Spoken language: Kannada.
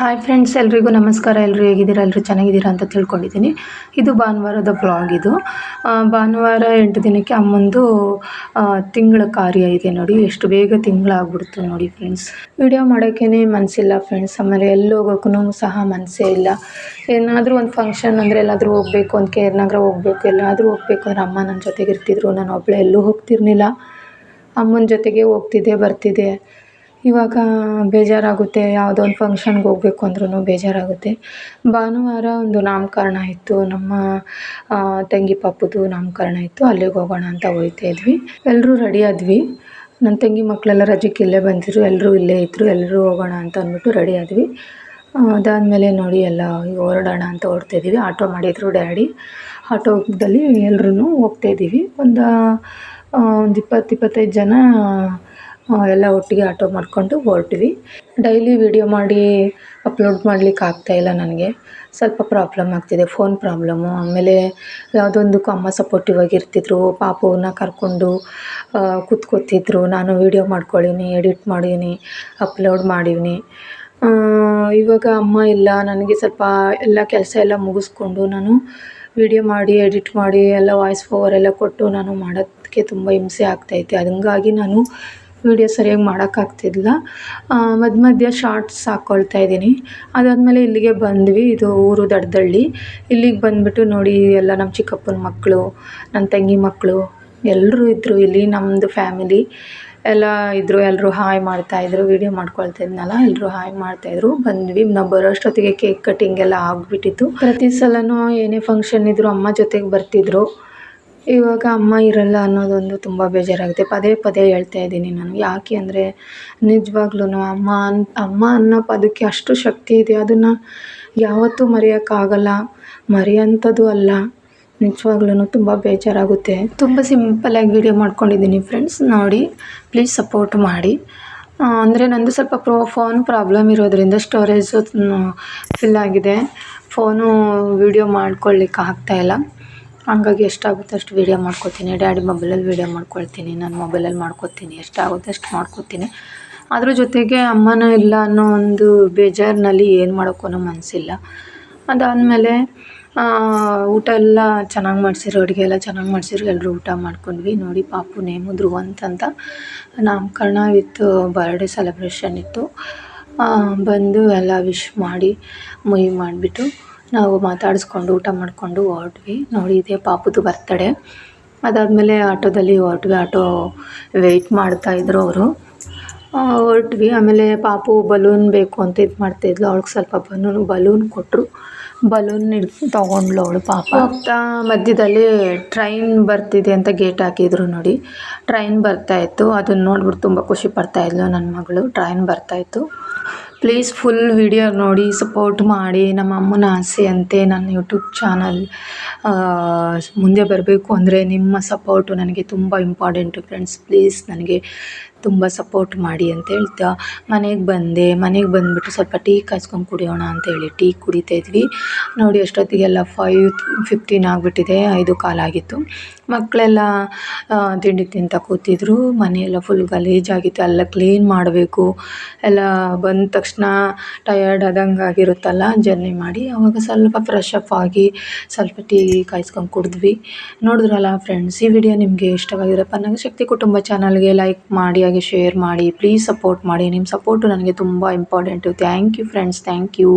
ಹಾಯ್ ಫ್ರೆಂಡ್ಸ್ ಎಲ್ರಿಗೂ ನಮಸ್ಕಾರ. ಎಲ್ಲರೂ ಹೇಗಿದ್ದೀರಾ? ಎಲ್ಲರೂ ಚೆನ್ನಾಗಿದ್ದೀರಾ ಅಂತ ತಿಳ್ಕೊಂಡಿದ್ದೀನಿ. ಇದು ಭಾನುವಾರದ ಬ್ಲಾಗ್ ಇದು. ಭಾನುವಾರ ಎಂಟು ದಿನಕ್ಕೆ ಅಮ್ಮಂದು ತಿಂಗಳ ಕಾರ್ಯ ಇದೆ ನೋಡಿ. ಎಷ್ಟು ಬೇಗ ತಿಂಗಳಾಗ್ಬಿಡ್ತು ನೋಡಿ ಫ್ರೆಂಡ್ಸ್ ವಿಡಿಯೋ ಮಾಡೋಕ್ಕೇ ಮನಸ್ಸಿಲ್ಲ ಫ್ರೆಂಡ್ಸ್ ಆಮೇಲೆ ಎಲ್ಲಿ ಹೋಗೋಕ್ಕೂ ಸಹ ಮನಸ್ಸೇ ಇಲ್ಲ. ಏನಾದರೂ ಒಂದು ಫಂಕ್ಷನ್ ಅಂದರೆ ಎಲ್ಲಾದರೂ ಹೋಗಬೇಕು ಅಂತ ಕೇರ್ನಗರ ಹೋಗ್ಬೇಕು, ಎಲ್ಲಾದರೂ ಹೋಗಬೇಕು ಅಂದರೆ ಅಮ್ಮ ನನ್ನ ಜೊತೆಗೆ ಇರ್ತಿದ್ರು ನಾನು ಒಬ್ಬಳೆ ಎಲ್ಲೂ ಹೋಗ್ತಿರ್ಲಿಲ್ಲ. ಅಮ್ಮನ ಜೊತೆಗೆ ಹೋಗ್ತಿದ್ದೆ, ಬರ್ತಿದ್ದೆ. ಇವಾಗ ಬೇಜಾರಾಗುತ್ತೆ, ಯಾವುದೋ ಒಂದು ಫಂಕ್ಷನ್ಗೆ ಹೋಗ್ಬೇಕು ಅಂದ್ರೂ ಬೇಜಾರಾಗುತ್ತೆ. ಭಾನುವಾರ ಒಂದು ನಾಮಕರಣ ಇತ್ತು, ನಮ್ಮ ತಂಗಿ ಪಾಪುದು ನಾಮಕರಣ ಇತ್ತು, ಅಲ್ಲಿಗೆ ಹೋಗೋಣ ಅಂತ ಹೋಗ್ತಾ ಇದ್ವಿ. ಎಲ್ಲರೂ ರೆಡಿ ಆದ್ವಿ. ನನ್ನ ತಂಗಿ ಮಕ್ಕಳೆಲ್ಲ ರಜಕ್ಕೆ ಇಲ್ಲೇ ಬಂದಿದ್ರು ಎಲ್ಲರೂ ಇಲ್ಲೇ ಇದ್ದರು ಎಲ್ಲರೂ ಹೋಗೋಣ ಅಂತ ಅಂದ್ಬಿಟ್ಟು ರೆಡಿ ಆದ್ವಿ. ಅದಾದ್ಮೇಲೆ ನೋಡಿ ಎಲ್ಲ ಹೊರಡೋಣ ಅಂತ ಹೊರಡ್ತಾ ಇದ್ದೀವಿ. ಆಟೋ ಮಾಡಿದ್ರು ಡ್ಯಾಡಿ. ಆಟೋದಲ್ಲಿ ಎಲ್ಲರೂ ಹೋಗ್ತಾಯಿದ್ದೀವಿ ಒಂದು ಒಂದು ಇಪ್ಪತ್ತು ಇಪ್ಪತ್ತೈದು ಜನ ಎಲ್ಲ ಒಟ್ಟಿಗೆ ಆಟೋ ಮಾಡಿಕೊಂಡು ಹೊರಟ್ವಿ. ಡೈಲಿ ವಿಡಿಯೋ ಮಾಡಿ ಅಪ್ಲೋಡ್ ಮಾಡ್ಲಿಕ್ಕೆ ಆಗ್ತಾಯಿಲ್ಲ ನನಗೆ. ಸ್ವಲ್ಪ ಪ್ರಾಬ್ಲಮ್ ಆಗ್ತಿದೆ ಫೋನ್ ಪ್ರಾಬ್ಲಮ್ಮು ಆಮೇಲೆ ಯಾವುದೊಂದಕ್ಕೂ ಅಮ್ಮ ಸಪೋರ್ಟಿವ್ ಆಗಿರ್ತಿದ್ರು ಪಾಪವನ್ನ ಕರ್ಕೊಂಡು ಕೂತ್ಕೊತಿದ್ರು. ನಾನು ವಿಡಿಯೋ ಮಾಡ್ಕೊಳ್ಳೀನಿ ಎಡಿಟ್ ಮಾಡೀನಿ ಅಪ್ಲೋಡ್ ಮಾಡೀನಿ. ಇವಾಗ ಅಮ್ಮ ಇಲ್ಲ, ನನಗೆ ಸ್ವಲ್ಪ ಎಲ್ಲ ಕೆಲಸ ಎಲ್ಲ ಮುಗಿಸ್ಕೊಂಡು ನಾನು ವಿಡಿಯೋ ಮಾಡಿ ಎಡಿಟ್ ಮಾಡಿ, ಎಲ್ಲ ವಾಯ್ಸ್ ಓವರ್ ಎಲ್ಲ ಕೊಟ್ಟು ನಾನು ಮಾಡೋದಕ್ಕೆ ತುಂಬ ಹಿಂಸೆ ಆಗ್ತೈತೆ ಹಂಗಾಗಿ ನಾನು ವಿಡಿಯೋ ಸರಿಯಾಗಿ ಮಾಡೋಕ್ಕಾಗ್ತಿಲ್ಲ ಮಧ್ಯ ಮಧ್ಯ ಶಾರ್ಟ್ಸ್ ಹಾಕ್ಕೊಳ್ತಾ ಇದ್ದೀನಿ. ಅದಾದಮೇಲೆ ಇಲ್ಲಿಗೆ ಬಂದ್ವಿ, ಇದು ಊರು ದಡ್ದಳ್ಳಿ. ಇಲ್ಲಿಗೆ ಬಂದುಬಿಟ್ಟು ನೋಡಿ, ಎಲ್ಲ ನಮ್ಮ ಚಿಕ್ಕಪ್ಪನ ಮಕ್ಕಳು ನನ್ನ ತಂಗಿ ಮಕ್ಕಳು ಎಲ್ಲರೂ ಇದ್ದರು ಇಲ್ಲಿ ನಮ್ಮದು ಫ್ಯಾಮಿಲಿ ಎಲ್ಲ ಇದ್ದರು ಎಲ್ಲರೂ ಹಾಯ್ ಮಾಡ್ತಾಯಿದ್ರು ವೀಡಿಯೋ ಮಾಡ್ಕೊಳ್ತಾ ಇದ್ನಲ್ಲ ಎಲ್ಲರೂ ಹಾಯ್ ಮಾಡ್ತಾಯಿದ್ರು ಬಂದ್ವಿ, ನಾವು ಬರೋಷ್ಟೊತ್ತಿಗೆ ಕೇಕ್ ಕಟ್ಟಿಂಗ್ ಎಲ್ಲ ಆಗಿಬಿಟ್ಟಿತ್ತು. ಪ್ರತಿ ಸಲನೂ ಏನೇ ಫಂಕ್ಷನ್ ಇದ್ದರೂ ಅಮ್ಮ ಜೊತೆಗೆ ಬರ್ತಿದ್ರು. ಇವಾಗ ಅಮ್ಮ ಇರಲ್ಲ ಅನ್ನೋದೊಂದು ತುಂಬ ಬೇಜಾರಾಗುತ್ತೆ. ಪದೇ ಪದೇ ಹೇಳ್ತಾ ಇದ್ದೀನಿ ನಾನು. ಯಾಕೆ ಅಂದರೆ ನಿಜವಾಗ್ಲೂ ಅಮ್ಮ ಅನ್, ಅಮ್ಮ ಅನ್ನೋ ಪದಕ್ಕೆ ಅಷ್ಟು ಶಕ್ತಿ ಇದೆ. ಅದನ್ನು ಯಾವತ್ತೂ ಮರೆಯೋಕ್ಕಾಗಲ್ಲ. ಮರೆಯೋಂಥದ್ದು ಅಲ್ಲ. ನಿಜವಾಗ್ಲೂ ತುಂಬ ಬೇಜಾರಾಗುತ್ತೆ. ತುಂಬ ಸಿಂಪಲ್ಲಾಗಿ ವೀಡಿಯೋ ಮಾಡ್ಕೊಂಡಿದ್ದೀನಿ ಫ್ರೆಂಡ್ಸ್ ನೋಡಿ ಪ್ಲೀಸ್ ಸಪೋರ್ಟ್ ಮಾಡಿ. ಅಂದರೆ ನಂದು ಸ್ವಲ್ಪ ಪ್ರೋ ಫೋನ್ ಪ್ರಾಬ್ಲಮ್ ಇರೋದರಿಂದ ಸ್ಟೋರೇಜು ಫಿಲ್ ಆಗಿದೆ. ಫೋನು ವಿಡಿಯೋ ಮಾಡ್ಕೊಳ್ಳಿಕ್ಕೆ ಆಗ್ತಾಯಿಲ್ಲ ಹಂಗಾಗಿ ಎಷ್ಟಾಗುತ್ತೆ ಅಷ್ಟು ವೀಡಿಯೋ ಮಾಡ್ಕೊತೀನಿ. ಡ್ಯಾಡಿ ಮೊಬೈಲಲ್ಲಿ ವೀಡಿಯೋ ಮಾಡ್ಕೊಳ್ತೀನಿ. ನನ್ನ ಮೊಬೈಲಲ್ಲಿ ಮಾಡ್ಕೊತೀನಿ. ಎಷ್ಟಾಗುತ್ತೆ ಅಷ್ಟು ಮಾಡ್ಕೊತೀನಿ. ಅದ್ರ ಜೊತೆಗೆ ಅಮ್ಮನೂ ಇಲ್ಲ ಅನ್ನೋ ಒಂದು ಬೇಜಾರಿನಲ್ಲಿ ಏನು ಮಾಡೋಕ್ಕೂ ಮನಸ್ಸಿಲ್ಲ ಅದಾದಮೇಲೆ ಊಟ ಎಲ್ಲ ಚೆನ್ನಾಗಿ ಮಾಡ್ಸಿರು ಅಡುಗೆ ಎಲ್ಲ ಚೆನ್ನಾಗಿ ಮಾಡ್ಸಿರು ಎಲ್ಲರೂ ಊಟ ಮಾಡ್ಕೊಂಡ್ವಿ. ನೋಡಿ ಪಾಪು ನೇಮು, ಧ್ರುವ ಅಂತಂತ ನಾಮಕರಣ ವಿತ್ ಬರ್ಡೇ ಸೆಲೆಬ್ರೇಷನ್ ಇತ್ತು. ಬಂದು ಎಲ್ಲ ವಿಶ್ ಮಾಡಿ ಮುಯಿ ಮಾಡಿಬಿಟ್ಟು ನಾವು ಮಾತಾಡಿಸ್ಕೊಂಡು ಊಟ ಮಾಡಿಕೊಂಡು ಹೊರಟ್ವಿ. ನೋಡಿ, ಇದೇ ಪಾಪುದು ಬರ್ತಡೇ ಅದಾದಮೇಲೆ ಆಟೋದಲ್ಲಿ ಹೊರಟ್ವಿ. ಆಟೋ ವೆಯ್ಟ್ ಮಾಡ್ತಾಯಿದ್ರು ಅವರು. ಹೊರಟ್ವಿ. ಆಮೇಲೆ ಪಾಪು ಬಲೂನ್ ಬೇಕು ಅಂತ ಇದು ಮಾಡ್ತಾಯಿದ್ಲು ಅವಳಿಗೆ ಸ್ವಲ್ಪ ಬಲೂನ್ ಬಲೂನ್ ಕೊಟ್ಟರು ಬಲೂನ್ ಹಿಡ್ ತೊಗೊಂಡ್ಳು ಅವಳು ಪಾಪ. ಹೋಗ್ತಾ ಮಧ್ಯದಲ್ಲಿ ಟ್ರೈನ್ ಬರ್ತಿದೆ ಅಂತ ಗೇಟ್ ಹಾಕಿದ್ರು ನೋಡಿ. ಟ್ರೈನ್ ಬರ್ತಾಯಿತ್ತು ಅದನ್ನು ನೋಡ್ಬಿಟ್ಟು ತುಂಬ ಖುಷಿ ಪಡ್ತಾಯಿದ್ಲು ನನ್ನ ಮಗಳು. ಟ್ರೈನ್ ಬರ್ತಾಯಿತ್ತು ಪ್ಲೀಸ್ ಫುಲ್ ವಿಡಿಯೋ ನೋಡಿ, ಸಪೋರ್ಟ್ ಮಾಡಿ, ನಮ್ಮ ಅಮ್ಮನ ಆಸೆ ಅಂತೆ ನನ್ನ ಯೂಟ್ಯೂಬ್ ಚಾನಲ್. ಮುಂದೆ ಬರಬೇಕು ಅಂದರೆ ನಿಮ್ಮ ಸಪೋರ್ಟು ನನಗೆ ತುಂಬ ಇಂಪಾರ್ಟೆಂಟು ಫ್ರೆಂಡ್ಸ್ ಪ್ಲೀಸ್ ನನಗೆ ತುಂಬ ಸಪೋರ್ಟ್ ಮಾಡಿ ಅಂತ ಹೇಳ್ತಾ, ಮನೆಗೆ ಬಂದೆ, ಮನೆಗೆ ಬಂದುಬಿಟ್ಟು ಸ್ವಲ್ಪ ಟೀ ಕಾಯ್ಸ್ಕೊಂಡು ಕುಡಿಯೋಣ ಅಂತೇಳಿ ಟೀ ಕುಡಿತಾ ಇದ್ವಿ. ನೋಡಿ, ಅಷ್ಟೊತ್ತಿಗೆಲ್ಲ ಫೈವ್ ಫಿಫ್ಟೀನ್ ಆಗಿಬಿಟ್ಟಿದೆ, ಐದು ಕಾಲಾಗಿತ್ತು ಮಕ್ಕಳೆಲ್ಲ ತಿಂಡಿ ತಿಂತ ಕೂತಿದ್ರು, ಮನೆಯೆಲ್ಲ ಫುಲ್ ಗಲೀಜಾಗಿತ್ತು ಎಲ್ಲ ಕ್ಲೀನ್ ಮಾಡಬೇಕು. ಎಲ್ಲ ಬಂದ ತಕ್ಷಣ ಟಯರ್ಡ್ ಆದಂಗೆ ಆಗಿರುತ್ತಲ್ಲ ಜರ್ನಿ ಮಾಡಿ ಅವಾಗ ಸ್ವಲ್ಪ ಫ್ರೆಶ್ ಅಪ್ ಆಗಿ ಸ್ವಲ್ಪ ಟೀ ಕಾಯ್ಸ್ಕೊಂಡು ಕುಡಿದ್ವಿ. ನೋಡಿದ್ರಲ್ಲ ಫ್ರೆಂಡ್ಸ್ ಈ ವಿಡಿಯೋ ನಿಮಗೆ ಇಷ್ಟವಾಗಿರಪ್ಪ ನಂಗೆ ಶಕ್ತಿ ಕುಟುಂಬ ಚಾನಲ್ಗೆ ಲೈಕ್ ಮಾಡಿ ಹಾಗೆ ಶೇರ್ ಮಾಡಿ ಪ್ಲೀಸ್ ಸಪೋರ್ಟ್ ಮಾಡಿ. ನಿಮ್ಮ ಸಪೋರ್ಟು ನನಗೆ ತುಂಬ important thank you friends thank you